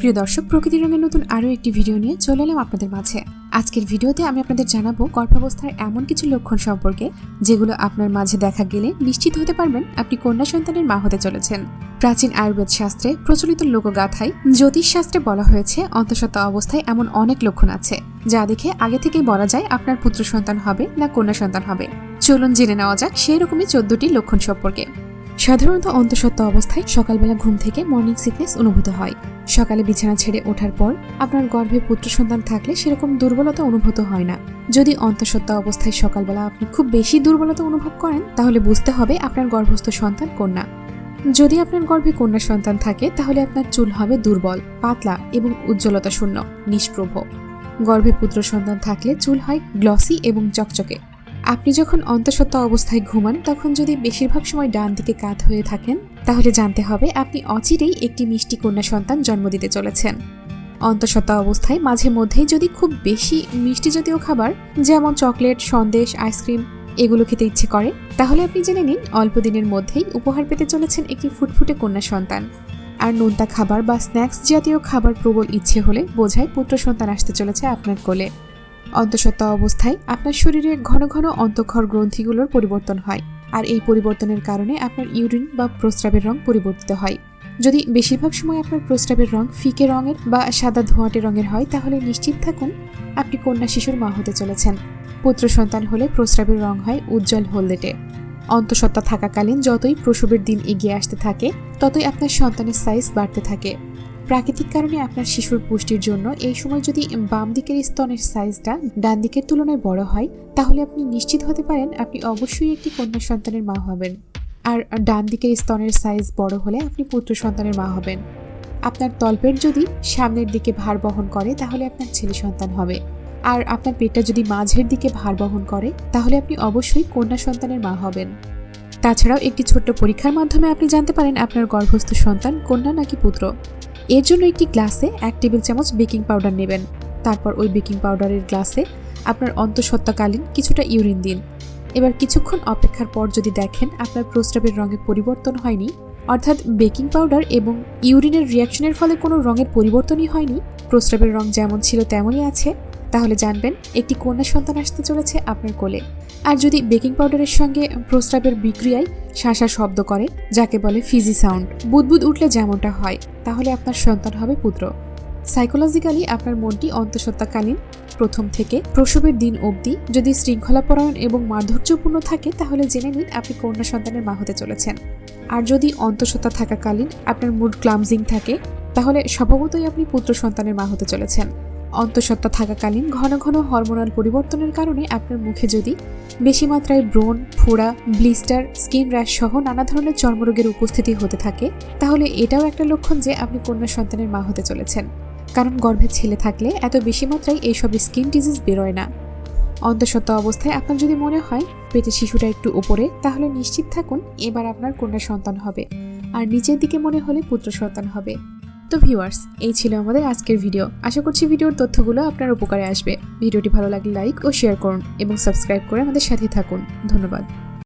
প্রিয় দর্শক প্রকৃতি রঙের নতুন আরও একটি ভিডিও নিয়ে চলে এলাম আপনাদের মাঝে। আজকের ভিডিওতে আমি আপনাদের জানাব গর্ভাবস্থার এমন কিছু লক্ষণ সম্পর্কে, যেগুলো আপনার মাঝে দেখা গেলে নিশ্চিত হতে পারবেন আপনি কন্যা সন্তানের মা হতে চলেছেন। প্রাচীন আয়ুর্বেদ শাস্ত্রে প্রচলিত লোকগাথায় জ্যোতিষ শাস্ত্রে বলা হয়েছে, অন্তঃসত্ত্বা অবস্থায় এমন অনেক লক্ষণ আছে, যা দেখে আগে থেকেই বলা যায় আপনার পুত্র সন্তান হবে না কন্যা সন্তান হবে। চলুন জেনে নেওয়া যাক সেই রকমই চোদ্দটি লক্ষণ সম্পর্কে। সাধারণত অন্তঃসত্ত্বা অবস্থায় সকালবেলা ঘুম থেকে মর্নিং সিকনেস অনুভূত হয়। সকালে বিছানা ছেড়ে ওঠার পর আপনার গর্ভে পুত্র সন্তান থাকলে সেরকম দুর্বলতা অনুভূত হয় না। যদি অন্তঃসত্ত্বা অবস্থায় সকালবেলা আপনি খুব বেশি দুর্বলতা অনুভব করেন, তাহলে বুঝতে হবে আপনার গর্ভস্থ সন্তান কন্যা। যদি আপনার গর্ভে কন্যা সন্তান থাকে, তাহলে আপনার চুল হবে দুর্বল, পাতলা এবং উজ্জ্বলতা শূন্য নিষ্প্রভ। গর্ভে পুত্র সন্তান থাকলে চুল হয় গ্লসি এবং চকচকে। আপনি যখন অন্তঃসত্ত্বা অবস্থায় ঘুমান, তখন যদি বেশিরভাগ সময় ডান দিকে কাত হয়ে থাকেন, তাহলে জানতে হবে আপনি অচিরেই একটি মিষ্টি কন্যা সন্তান জন্ম দিতে চলেছেন। অন্তঃসত্ত্বা অবস্থায় মাঝে মধ্যেই যদি খুব বেশি মিষ্টি জাতীয় খাবার, যেমন চকলেট, সন্দেশ, আইসক্রিম, এগুলো খেতে ইচ্ছে করে, তাহলে আপনি জেনে নিন অল্প দিনের মধ্যেই উপহার পেতে চলেছেন একটি ফুটফুটে কন্যা সন্তান। আর নোনতা খাবার বা স্ন্যাক্স জাতীয় খাবার প্রবল ইচ্ছে হলে বোঝায় পুত্র সন্তান আসতে চলেছে আপনার কোলে। অন্তঃসত্ত্বা অবস্থায় আপনার শরীরে ঘন ঘন অন্তঃক্ষর গ্রন্থিগুলোর পরিবর্তন হয়, আর এই পরিবর্তনের কারণে আপনার ইউরিন বা প্রস্রাবের রং পরিবর্তিত হয়। যদি বেশিরভাগ সময় আপনার প্রস্রাবের রং ফিকে রঙের বা সাদা ধোঁয়াটে রঙের হয়, তাহলে নিশ্চিত থাকুন আপনি কন্যা শিশুর মা হতে চলেছেন। পুত্র সন্তান হলে প্রস্রাবের রং হয় উজ্জ্বল হলদেটে। অন্তঃসত্ত্বা থাকাকালীন যতই প্রসবের দিন এগিয়ে আসতে থাকে, ততই আপনার সন্তানের সাইজ বাড়তে থাকে। প্রাকৃতিক কারণে আপনার শিশুর পুষ্টির জন্য এই সময় যদি বাম দিকের স্তনের সাইজটা ডান দিকের তুলনায় বড় হয়, তাহলে আপনি নিশ্চিত হতে পারেন আপনি অবশ্যই একটি কন্যা সন্তানের মা হবেন। আর ডান দিকের স্তনের সাইজ বড় হলে আপনি পুত্র সন্তানের মা হবেন। আপনার তলপেট যদি সামনের দিকে ভার বহন করে, তাহলে আপনার ছেলে সন্তান হবে। আর আপনার পেটটা যদি মাঝের দিকে ভার বহন করে, তাহলে আপনি অবশ্যই কন্যা সন্তানের মা হবেন। তাছাড়াও একটি ছোট্ট পরীক্ষার মাধ্যমে আপনি জানতে পারেন আপনার গর্ভস্থ সন্তান কন্যা নাকি পুত্র। এর জন্য একটি গ্লাসে এক টেবিল চামচ বেকিং পাউডার নেবেন। তারপর ওই বেকিং পাউডারের গ্লাসে আপনার অন্তঃসত্ত্বাকালীন কিছুটা ইউরিন দিন। এবার কিছুক্ষণ অপেক্ষার পর যদি দেখেন আপনার প্রস্রাবের রঙে পরিবর্তন হয়নি, অর্থাৎ বেকিং পাউডার এবং ইউরিনের রিয়াকশনের ফলে কোনো রঙের পরিবর্তনই হয়নি, প্রস্রাবের রং যেমন ছিল তেমনই আছে, তাহলে জানবেন একটি কন্যা সন্তান আসতে চলেছে আপনার কোলে। আর যদি বেকিং পাউডারের সঙ্গে প্রস্রাবের বিক্রিয়ায় শাঁসা শব্দ করে, যাকে বলে ফিজি সাউন্ড, বুদবুদ উঠলে যেমনটা হয়, তাহলে আপনার সন্তান হবে পুত্র। সাইকোলজিক্যালি আপনার মনটি অন্তঃসত্ত্বাকালীন, প্রথম থেকে প্রসবের দিন অবধি। যদি শৃঙ্খলাপরায়ণ এবং মাধুর্যপূর্ণ থাকে, তাহলে জেনে নিন আপনি কন্যা সন্তানের মা হতে চলেছেন। আর যদি অন্তঃসত্ত্বা থাকাকালীন আপনার মুড ক্লামজিং থাকে, তাহলে স্বভাবতই আপনি পুত্র সন্তানের মা হতে চলেছেন। অন্তঃসত্ত্বা থাকাকালীন ঘন ঘন হরমোনাল পরিবর্তনের কারণে আপনার মুখে যদি বেশি মাত্রায় ব্রণ, ফোড়া, ব্লিস্টার, স্কিন র্যাশ সহ নানা ধরনের চর্মরোগের উপস্থিতি হতে থাকে, তাহলে এটাও একটা লক্ষণ যে আপনি কন্যা সন্তানের মা হতে চলেছেন। কারণ গর্ভে ছেলে থাকলে এত বেশি মাত্রায় এইসব স্কিন ডিজিজ বেরোয় না। অন্তঃসত্ত্বা অবস্থায় আপনার যদি মনে হয় পেটে শিশুটা একটু উপরে তাহলে নিশ্চিত থাকুন এবার আপনার কন্যা সন্তান হবে। আর নিচের দিকে মনে হলে পুত্র সন্তান হবে। তো ভিউয়ার্স এই ছিল আমাদের আজকের ভিডিও আশা করছি ভিডিওর তথ্যগুলো আপনার উপকারে আসবে। ভিডিওটি ভালো লাগলে লাইক ও শেয়ার করুন এবং সাবস্ক্রাইব করে আমাদের সাথে থাকুন। ধন্যবাদ।